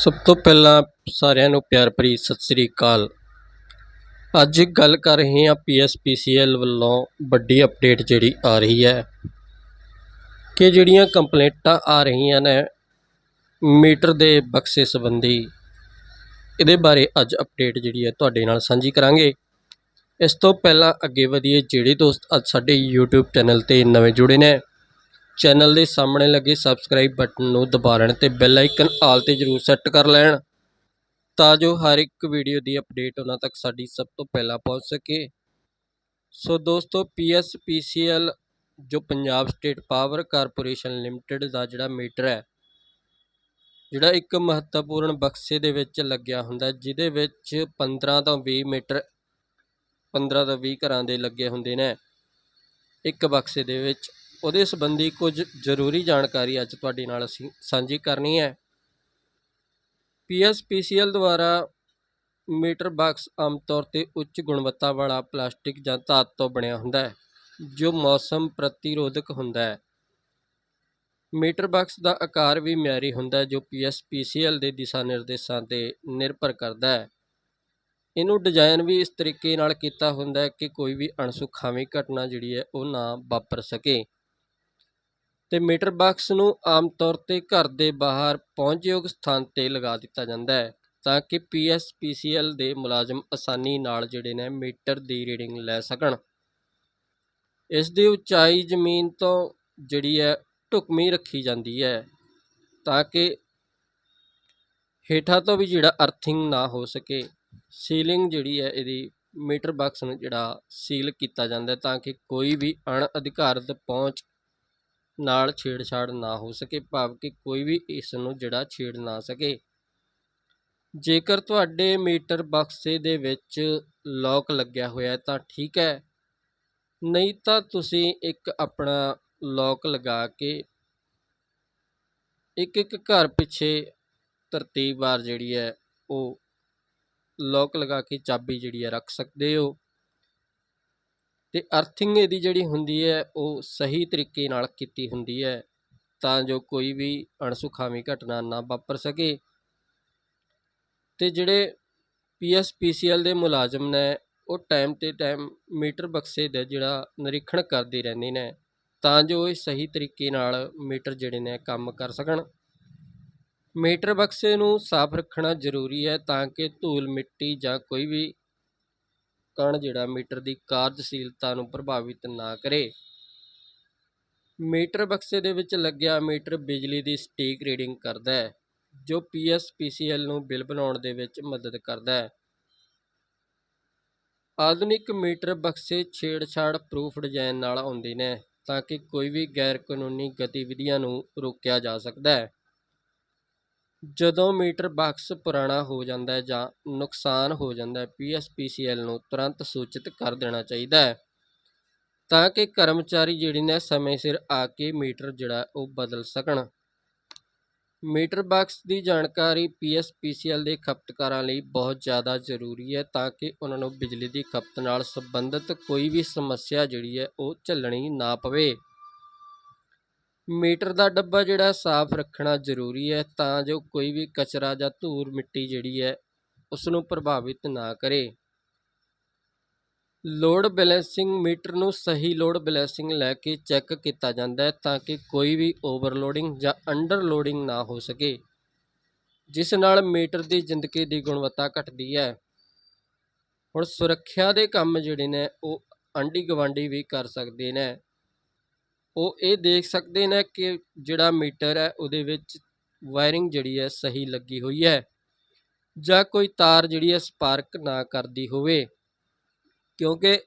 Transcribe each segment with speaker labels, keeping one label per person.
Speaker 1: ਸਭ ਤੋਂ ਪਹਿਲਾਂ ਸਾਰਿਆਂ ਨੂੰ ਪਿਆਰ ਭਰੀ ਸਤਿ ਸ੍ਰੀ ਅਕਾਲ। ਅੱਜ ਗੱਲ ਕਰ ਰਹੇ ਹਾਂ ਪੀਐਸਪੀਸੀਐਲ ਵੱਲੋਂ ਵੱਡੀ ਅਪਡੇਟ ਜਿਹੜੀ ਆ ਰਹੀ ਹੈ ਕਿ ਜਿਹੜੀਆਂ ਕੰਪਲੇਂਟਾਂ ਆ ਰਹੀਆਂ ਨੇ ਮੀਟਰ ਦੇ ਬਕਸੇ ਸੰਬੰਧੀ, ਇਹਦੇ ਬਾਰੇ ਅੱਜ ਅਪਡੇਟ ਜਿਹੜੀ ਹੈ ਤੁਹਾਡੇ ਨਾਲ ਸਾਂਝੀ ਕਰਾਂਗੇ। ਇਸ ਤੋਂ ਪਹਿਲਾਂ ਅੱਗੇ ਵਧੀਏ ਜਿਹੜੇ ਦੋਸਤ ਅੱਜ ਸਾਡੇ YouTube ਚੈਨਲ ਤੇ ਨਵੇਂ ਜੁੜੇ ਨੇ ਚੈਨਲ ਦੇ ਸਾਹਮਣੇ ਲੱਗੇ ਸਬਸਕ੍ਰਾਈਬ ਬਟਨ ਨੂੰ ਦਬਾ ਲੈਣ ਤੇ ਬੈਲ ਆਈਕਨ ਆਲ ਤੇ ਜਰੂਰ ਸੈੱਟ ਕਰ ਲੈਣ ਤਾਂ ਜੋ ਹਰ ਇੱਕ ਵੀਡੀਓ ਦੀ ਅਪਡੇਟ ਉਹਨਾਂ ਤੱਕ ਸਾਡੀ ਸਭ ਤੋਂ ਪਹਿਲਾਂ ਪਹੁੰਚ ਸਕੇ। ਸੋ ਦੋਸਤੋ ਪੀਐਸਪੀਸੀਐਲ ਜੋ Punjab state power corporation limited ਦਾ ਜਿਹੜਾ ਮੀਟਰ ਹੈ, ਜਿਹੜਾ ਇੱਕ ਮਹੱਤਵਪੂਰਨ ਬਕਸੇ ਦੇ ਵਿੱਚ ਲੱਗਿਆ ਹੁੰਦਾ ਜਿਹਦੇ ਵਿੱਚ 15 ਤੋਂ 20 ਮੀਟਰ 15 ਤੋਂ 20 ਘਰਾਂ ਦੇ ਲੱਗੇ ਹੁੰਦੇ ਨੇ ਇੱਕ ਬਕਸੇ ਦੇ ਵਿੱਚ। ਉਹਦੇ ਸੰਬੰਧੀ ਕੁਝ ਜ਼ਰੂਰੀ ਜਾਣਕਾਰੀ ਅੱਜ ਤੁਹਾਡੇ ਨਾਲ ਅਸੀਂ ਸਾਂਝੀ ਕਰਨੀ ਹੈ। ਪੀਐਸਪੀਸੀਐਲ ਦੁਆਰਾ ਮੀਟਰ ਬਾਕਸ ਆਮ ਤੌਰ ਤੇ ਉੱਚ ਗੁਣਵੱਤਾ ਵਾਲਾ ਪਲਾਸਟਿਕ ਜਾਂ ਧਾਤ ਤੋਂ ਬਣਿਆ ਹੁੰਦਾ ਹੈ, ਜੋ ਮੌਸਮ ਪ੍ਰਤੀਰੋਧਕ ਹੁੰਦਾ ਹੈ। ਮੀਟਰ ਬਾਕਸ ਦਾ ਆਕਾਰ ਵੀ ਮਿਆਰੀ ਹੁੰਦਾ ਹੈ, ਜੋ ਪੀਐਸਪੀਸੀਐਲ ਦੇ ਦਿਸ਼ਾ ਨਿਰਦੇਸ਼ਾਂ ਤੇ ਨਿਰਭਰ ਕਰਦਾ ਹੈ। ਇਹਨੂੰ ਡਿਜ਼ਾਈਨ ਵੀ ਇਸ ਤਰੀਕੇ ਨਾਲ ਕੀਤਾ ਹੁੰਦਾ ਹੈ ਕਿ ਕੋਈ ਵੀ ਅਣਸੁਖਾਵੀਂ ਘਟਨਾ ਜਿਹੜੀ ਹੈ, ਉਹ ਨਾ ਵਾਪਰ ਸਕੇ। ਤੇ ਮੀਟਰ ਬਾਕਸ ਨੂੰ ਆਮ ਤੌਰ ਤੇ ਘਰ ਦੇ ਬਾਹਰ ਪਹੁੰਚਯੋਗ ਸਥਾਨ ਤੇ ਲਗਾ ਦਿੱਤਾ ਜਾਂਦਾ ਹੈ, ਤਾਂ ਕਿ ਪੀਐਸਪੀਸੀਐਲ ਦੇ ਮੁਲਾਜ਼ਮ ਆਸਾਨੀ ਨਾਲ ਜਿਹੜੇ ਨੇ ਮੀਟਰ ਦੀ ਰੀਡਿੰਗ ਲੈ ਸਕਣ। ਇਸ ਦੀ ਉਚਾਈ ਜ਼ਮੀਨ ਤੋਂ ਜਿਹੜੀ ਹੈ ਢੁਕਵੀਂ ਰੱਖੀ ਜਾਂਦੀ ਹੈ, ਤਾਂ ਕਿ ਹੇਠਾਂ ਤੋਂ ਵੀ ਜਿਹੜਾ ਅਰਥਿੰਗ ਨਾ ਹੋ ਸਕੇ। ਸੀਲਿੰਗ ਜਿਹੜੀ ਹੈ ਇਹਦੀ ਮੀਟਰ ਬਾਕਸ ਨੂੰ ਜਿਹੜਾ ਸੀਲ ਕੀਤਾ ਜਾਂਦਾ ਤਾਂ ਕਿ ਕੋਈ ਵੀ ਅਣਅਧਿਕਾਰਤ ਪਹੁੰਚ ਨਾਲ ਛੇੜਛਾੜ ਨਾ ਹੋ ਸਕੇ, ਭਾਵ ਕਿ ਕੋਈ ਵੀ ਇਸ ਨੂੰ ਜਿਹੜਾ ਛੇੜ ਨਾ ਸਕੇ। ਜੇਕਰ ਤੁਹਾਡੇ ਮੀਟਰ ਬਕਸੇ ਦੇ ਵਿੱਚ ਲੌਕ ਲੱਗਿਆ ਹੋਇਆ ਤਾਂ ਠੀਕ ਹੈ। ਨਹੀਂ ਤਾਂ ਤੁਸੀਂ ਇੱਕ ਆਪਣਾ ਲੌਕ ਲਗਾ ਕੇ ਇੱਕ ਇੱਕ ਘਰ ਪਿੱਛੇ ਤਰਤੀਬਵਾਰ ਜਿਹੜੀ ਹੈ, ਉਹ ਲੌਕ ਲਗਾ ਕੇ ਚਾਬੀ ਜਿਹੜੀ ਹੈ ਰੱਖ ਸਕਦੇ ਹੋ। ਅਤੇ ਅਰਥਿੰਗ ਇਹਦੀ ਜਿਹੜੀ ਹੁੰਦੀ ਹੈ, ਉਹ ਸਹੀ ਤਰੀਕੇ ਨਾਲ ਕੀਤੀ ਹੁੰਦੀ ਹੈ, ਤਾਂ ਜੋ ਕੋਈ ਵੀ ਅਣਸੁਖਾਵੀਂ ਘਟਨਾ ਨਾ ਵਾਪਰ ਸਕੇ। ਅਤੇ ਜਿਹੜੇ ਪੀਐਸਪੀਸੀਐਲ ਦੇ ਮੁਲਾਜ਼ਮ ਨੇ, ਉਹ ਟਾਈਮ ਤੇ ਟਾਈਮ ਮੀਟਰ ਬਕਸੇ ਦਾ ਜਿਹੜਾ ਨਿਰੀਖਣ ਕਰਦੇ ਰਹਿੰਦੇ ਨੇ, ਤਾਂ ਜੋ ਇਹ ਸਹੀ ਤਰੀਕੇ ਨਾਲ ਮੀਟਰ ਜਿਹੜੇ ਨੇ ਕੰਮ ਕਰ ਸਕਣ। ਮੀਟਰ ਬਕਸੇ ਨੂੰ ਸਾਫ਼ ਰੱਖਣਾ ਜ਼ਰੂਰੀ ਹੈ, ਤਾਂ ਕਿ ਧੂਲ ਮਿੱਟੀ ਜਾਂ ਕੋਈ ਵੀ ਕਣ ਜਿਹੜਾ ਮੀਟਰ ਦੀ ਕਾਰਜਸ਼ੀਲਤਾ ਨੂੰ ਪ੍ਰਭਾਵਿਤ ਨਾ ਕਰੇ। ਮੀਟਰ ਬਕਸੇ ਦੇ ਵਿੱਚ ਲੱਗਿਆ ਮੀਟਰ ਬਿਜਲੀ ਦੀ ਸਟੀਕ ਰੀਡਿੰਗ ਕਰਦਾ ਹੈ, ਜੋ ਪੀਐਸਪੀਸੀਐਲ ਨੂੰ ਬਿੱਲ ਬਣਾਉਣ ਦੇ ਵਿੱਚ ਮਦਦ ਕਰਦਾ ਹੈ। ਆਧੁਨਿਕ ਮੀਟਰ ਬਕਸੇ ਛੇੜਛਾੜ ਪ੍ਰੂਫ ਡਿਜ਼ਾਈਨ ਨਾਲ ਆਉਂਦੇ ਨੇ, ਤਾਂ ਕਿ ਕੋਈ ਵੀ ਗੈਰ ਕਾਨੂੰਨੀ ਗਤੀਵਿਧੀਆਂ ਨੂੰ ਰੋਕਿਆ ਜਾ ਸਕਦਾ ਹੈ। ਜਦੋਂ ਮੀਟਰ ਬਾਕਸ ਪੁਰਾਣਾ ਹੋ ਜਾਂਦਾ ਹੈ ਜਾਂ ਨੁਕਸਾਨ ਹੋ ਜਾਂਦਾ ਹੈ ਪੀਐਸਪੀਸੀਐਲ ਨੂੰ ਤੁਰੰਤ ਸੂਚਿਤ ਕਰ ਦੇਣਾ ਚਾਹੀਦਾ ਹੈ। ਤਾਂ ਕਿ ਕਰਮਚਾਰੀ ਜਿਹੜੇ ਨੇ ਸਮੇਂ ਸਿਰ ਆ ਕੇ ਮੀਟਰ ਜਿਹੜਾ ਉਹ ਬਦਲ ਸਕਣ। ਮੀਟਰ ਬਾਕਸ ਦੀ ਜਾਣਕਾਰੀ ਪੀ ਐੱਸ ਪੀ ਸੀ ਪੀਐਸਪੀਸੀਐਲ ਦੇ ਖਪਤਕਾਰਾਂ ਲਈ ਬਹੁਤ ਜ਼ਿਆਦਾ ਜ਼ਰੂਰੀ ਹੈ ਤਾਂ ਕਿ ਉਹਨਾਂ ਨੂੰ ਬਿਜਲੀ ਦੀ ਖਪਤ ਨਾਲ ਸੰਬੰਧਿਤ ਕੋਈ ਵੀ ਸਮੱਸਿਆ ਜਿਹੜੀ ਹੈ, ਉਹ ਝੱਲਣੀ ਨਾ ਪਵੇ। ਮੀਟਰ ਦਾ ਡੱਬਾ ਜਿਹੜਾ ਸਾਫ਼ ਰੱਖਣਾ ਜ਼ਰੂਰੀ ਹੈ ਤਾਂ ਜੋ ਕੋਈ ਵੀ ਕਚਰਾ ਜਾਂ ਧੂੜ ਮਿੱਟੀ ਜਿਹੜੀ ਹੈ ਉਸ ਨੂੰ ਪ੍ਰਭਾਵਿਤ ਨਾ ਕਰੇ। ਲੋਡ ਬੈਲੈਂਸਿੰਗ ਮੀਟਰ ਨੂੰ ਸਹੀ ਲੋਡ ਬੈਲੈਂਸਿੰਗ ਲੈ ਕੇ ਚੈੱਕ ਕੀਤਾ ਜਾਂਦਾ ਹੈ ਤਾਂ ਕਿ ਕੋਈ ਵੀ ਓਵਰਲੋਡਿੰਗ ਜਾਂ ਅੰਡਰਲੋਡਿੰਗ ਨਾ ਹੋ ਸਕੇ, ਜਿਸ ਨਾਲ ਮੀਟਰ ਦੀ ਜ਼ਿੰਦਗੀ ਦੀ ਗੁਣਵੱਤਾ ਘਟਦੀ ਹੈ। ਹੁਣ ਸੁਰੱਖਿਆ ਦੇ ਕੰਮ ਜਿਹੜੇ ਨੇ ਉਹ ਆਂਢੀ ਗਵਾਂਢੀ ਵੀ ਕਰ ਸਕਦੇ ਨੇ। ਉਹ ਇਹ ਦੇਖ ਸਕਦੇ ਨੇ ਕਿ ਜਿਹੜਾ ਮੀਟਰ ਹੈ ਉਹਦੇ ਵਿੱਚ ਵਾਇਰਿੰਗ ਜਿਹੜੀ ਹੈ ਸਹੀ ਲੱਗੀ ਹੋਈ ਹੈ ਜਾਂ ਕੋਈ ਤਾਰ ਜਿਹੜੀ ਹੈ ਸਪਾਰਕ ਨਾ ਕਰਦੀ ਹੋਵੇ। ਕਿਉਂਕਿ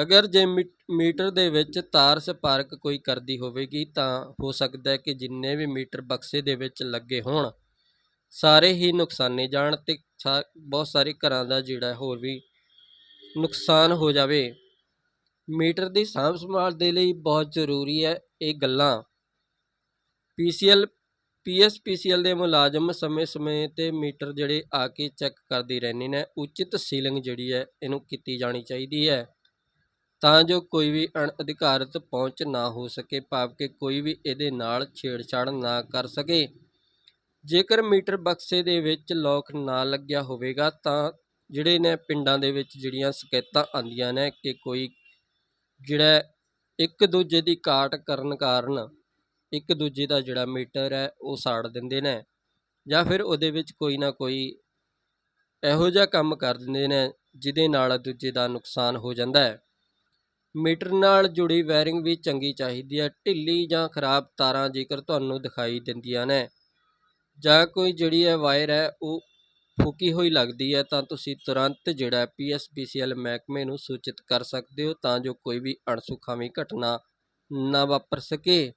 Speaker 1: ਅਗਰ ਜੇ ਮੀਟਰ ਦੇ ਵਿੱਚ ਤਾਰ ਸਪਾਰਕ ਕੋਈ ਕਰਦੀ ਹੋਵੇਗੀ ਤਾਂ ਹੋ ਸਕਦਾ ਹੈ ਕਿ ਜਿੰਨੇ ਵੀ ਮੀਟਰ ਬਕਸੇ ਦੇ ਵਿੱਚ ਲੱਗੇ ਹੋਣ, ਸਾਰੇ ਹੀ ਨੁਕਸਾਨੇ ਜਾਣ ਤੇ ਬਹੁਤ ਸਾਰੇ ਘਰਾਂ ਦਾ ਜਿਹੜਾ ਹੋਰ ਵੀ ਨੁਕਸਾਨ ਹੋ ਜਾਵੇ। ਮੀਟਰ ਦੀ ਸਾਂਭ ਸੰਭਾਲ ਦੇ ਲਈ ਬਹੁਤ ਜ਼ਰੂਰੀ ਹੈ ਇਹ ਗੱਲਾਂ। ਪੀਸੀਐਲ ਪੀਐਸਪੀਸੀਐਲ ਦੇ ਮੁਲਾਜ਼ਮ ਸਮੇਂ-ਸਮੇਂ ਤੇ ਮੀਟਰ ਜਿਹੜੇ ਆ ਕੇ ਚੈੱਕ ਕਰਦੇ ਰਹਿੰਦੇ ਨੇ। ਉਚਿਤ ਸੀਲਿੰਗ ਜਿਹੜੀ ਹੈ, ਇਹਨੂੰ ਕੀਤੀ ਜਾਣੀ ਚਾਹੀਦੀ ਹੈ। ਤਾਂ ਜੋ ਕੋਈ ਵੀ ਅਣਅਧਿਕਾਰਤ ਪਹੁੰਚ ਨਾ ਹੋ ਸਕੇ, ਭਾਵ ਕਿ ਕੋਈ ਵੀ ਇਹਦੇ ਨਾਲ ਛੇੜਛਾੜ ਨਾ ਕਰ ਸਕੇ। ਜੇਕਰ ਮੀਟਰ ਬਕਸੇ ਦੇ ਵਿੱਚ ਲੋਕ ਨਾ ਲੱਗਿਆ ਹੋਵੇਗਾ, ਤਾਂ ਜਿਹੜੇ ਨੇ ਪਿੰਡਾਂ ਦੇ ਵਿੱਚ ਜਿਹੜੀਆਂ ਸ਼ਿਕਾਇਤਾਂ ਆਉਂਦੀਆਂ ਨੇ ਕਿ ਕੋਈ ਜਿਹੜਾ ਇੱਕ ਦੂਜੇ ਦੀ ਕਾਟ ਕਰਨ ਕਾਰਨ ਇੱਕ ਦੂਜੇ ਦਾ ਜਿਹੜਾ ਮੀਟਰ ਹੈ, ਉਹ ਸਾੜ ਦਿੰਦੇ ਨੇ ਜਾਂ ਫਿਰ ਉਹਦੇ ਵਿੱਚ ਕੋਈ ਨਾ ਕੋਈ ਇਹੋ ਜਿਹਾ ਕੰਮ ਕਰ ਦਿੰਦੇ ਨੇ ਜਿਹਦੇ ਨਾਲ ਦੂਜੇ ਦਾ ਨੁਕਸਾਨ ਹੋ ਜਾਂਦਾ ਹੈ। ਮੀਟਰ ਨਾਲ ਜੁੜੀ ਵਾਇਰਿੰਗ ਵੀ ਚੰਗੀ ਚਾਹੀਦੀ ਹੈ, ਢਿੱਲੀ ਜਾਂ ਖਰਾਬ ਤਾਰਾਂ ਜੇਕਰ ਤੁਹਾਨੂੰ ਦਿਖਾਈ ਦਿੰਦੀਆਂ ਨੇ ਜਾਂ ਕੋਈ ਜਿਹੜੀ ਹੈ ਵਾਇਰ ਹੈ, ਉਹ ਫੂਕੀ ਹੋਈ ਲੱਗਦੀ ਹੈ, ਤਾਂ ਤੁਸੀਂ ਤੁਰੰਤ ਜਿਹੜਾ ਪੀ ਐੱਸ ਪੀ ਸੀ ਪੀਐਸਪੀਸੀਐਲ ਮਹਿਕਮੇ ਨੂੰ ਸੂਚਿਤ ਕਰ ਸਕਦੇ ਹੋ, ਤਾਂ ਜੋ ਕੋਈ ਵੀ ਅਣਸੁਖਾਵੀਂ ਘਟਨਾ ਨਾ ਵਾਪਰ ਸਕੇ।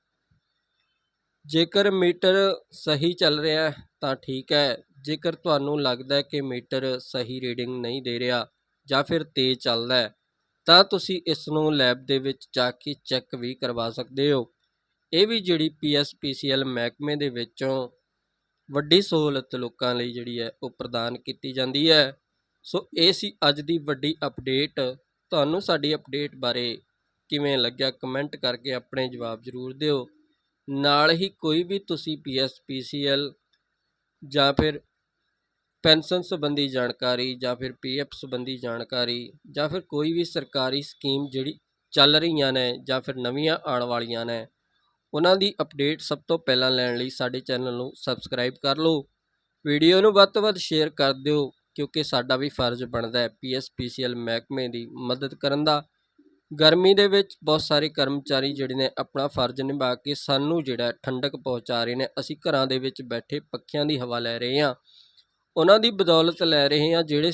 Speaker 1: ਜੇਕਰ ਮੀਟਰ ਸਹੀ ਚੱਲ ਰਿਹਾ ਹੈ, ਤਾਂ ਠੀਕ ਹੈ। ਜੇਕਰ ਤੁਹਾਨੂੰ ਲੱਗਦਾ ਹੈ ਕਿ ਮੀਟਰ ਸਹੀ ਰੀਡਿੰਗ ਨਹੀਂ ਦੇ ਰਿਹਾ ਜਾਂ ਫਿਰ ਤੇਜ਼ ਚੱਲਦਾ ਹੈ, ਤਾਂ ਤੁਸੀਂ ਇਸ ਨੂੰ ਲੈਬ ਦੇ ਵਿੱਚ ਜਾ ਕੇ ਚੈੱਕ ਵੀ ਕਰਵਾ ਸਕਦੇ ਹੋ। ਇਹ ਵੀ ਜਿਹੜੀ ਪੀਐਸਪੀਸੀਐਲ ਮਹਿਕਮੇ ਦੇ ਵਿੱਚੋਂ ਵੱਡੀ ਸਹੂਲਤ ਲੋਕਾਂ ਲਈ ਜਿਹੜੀ ਹੈ ਉਹ ਪ੍ਰਦਾਨ ਕੀਤੀ ਜਾਂਦੀ ਹੈ। ਸੋ ਇਹ ਸੀ ਅੱਜ ਦੀ ਵੱਡੀ ਅਪਡੇਟ ਤੁਹਾਨੂੰ ਸਾਡੀ ਅਪਡੇਟ ਬਾਰੇ ਕਿਵੇਂ ਲੱਗਿਆ ਕਮੈਂਟ ਕਰਕੇ ਆਪਣੇ ਜਵਾਬ ਜ਼ਰੂਰ ਦਿਓ। ਨਾਲ ਹੀ ਕੋਈ ਵੀ ਤੁਸੀਂ ਪੀਐਸਪੀਸੀਐਲ ਜਾਂ ਫਿਰ ਪੈਨਸ਼ਨ ਸੰਬੰਧੀ ਜਾਣਕਾਰੀ ਜਾਂ ਫਿਰ ਪੀਐਫ ਸੰਬੰਧੀ ਜਾਣਕਾਰੀ ਜਾਂ ਫਿਰ ਕੋਈ ਵੀ ਸਰਕਾਰੀ ਸਕੀਮ ਜਿਹੜੀ ਚੱਲ ਰਹੀਆਂ ਨੇ ਜਾਂ ਫਿਰ ਨਵੀਆਂ ਆਉਣ ਵਾਲੀਆਂ ਨੇ ਉਹਨਾਂ ਦੀ ਅਪਡੇਟ ਸਭ ਤੋਂ ਪਹਿਲਾਂ ਲੈਣ ਲਈ ਸਾਡੇ ਚੈਨਲ ਨੂੰ ਸਬਸਕ੍ਰਾਈਬ ਕਰ ਲਓ। ਵੀਡੀਓ ਨੂੰ ਵੱਧ ਤੋਂ ਵੱਧ ਸ਼ੇਅਰ ਕਰ ਦਿਓ, ਕਿਉਂਕਿ ਸਾਡਾ ਵੀ ਫਰਜ਼ ਬਣਦਾ ਹੈ ਪੀਐਸਪੀਸੀਐਲ ਮਹਿਕਮੇ ਦੀ ਮਦਦ ਕਰਨ ਦਾ। ਗਰਮੀ ਦੇ ਵਿੱਚ ਬਹੁਤ ਸਾਰੇ ਕਰਮਚਾਰੀ ਜਿਹੜੇ ਨੇ ਆਪਣਾ ਫਰਜ਼ ਨਿਭਾ ਕੇ ਸਾਨੂੰ ਜਿਹੜਾ ਠੰਡਕ ਪਹੁੰਚਾ ਰਹੇ ਨੇ। ਅਸੀਂ ਘਰਾਂ ਦੇ ਵਿੱਚ ਬੈਠੇ ਪੱਖਿਆਂ ਦੀ ਹਵਾ ਲੈ ਰਹੇ ਹਾਂ। ਉਹਨਾਂ ਦੀ ਬਦੌਲਤ ਲੈ ਰਹੇ ਹਾਂ ਜਿਹੜੇ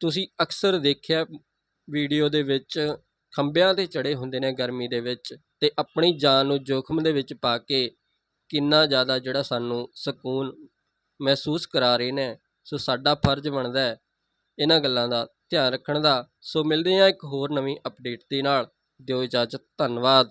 Speaker 1: ਤੁਸੀਂ ਅਕਸਰ ਦੇਖਿਆ ਵੀਡੀਓ ਦੇ ਵਿੱਚ ਖੰਭਿਆਂ ਤੇ ਚੜੇ ਹੁੰਦੇ ਨੇ ਗਰਮੀ ਦੇ ਵਿੱਚ ਤੇ ਆਪਣੀ ਜਾਨ ਨੂੰ ਜੋਖਮ ਦੇ ਵਿੱਚ ਪਾ ਕੇ ਕਿੰਨਾ ਜ਼ਿਆਦਾ ਜਿਹੜਾ ਸਾਨੂੰ ਸਕੂਨ ਮਹਿਸੂਸ ਕਰਾ ਰਹੇ ਨੇ, ਸੋ ਸਾਡਾ ਫਰਜ਼ ਬਣਦਾ ਹੈ ਇਹਨਾਂ ਗੱਲਾਂ ਦਾ ਧਿਆਨ ਰੱਖਣ ਦਾ। ਸੋ ਮਿਲਦੇ ਹਾਂ ਇੱਕ ਹੋਰ ਨਵੀਂ ਅਪਡੇਟ ਦੇ ਨਾਲ। ਦਿਓ ਇਜਾਜ਼ਤ, ਧੰਨਵਾਦ।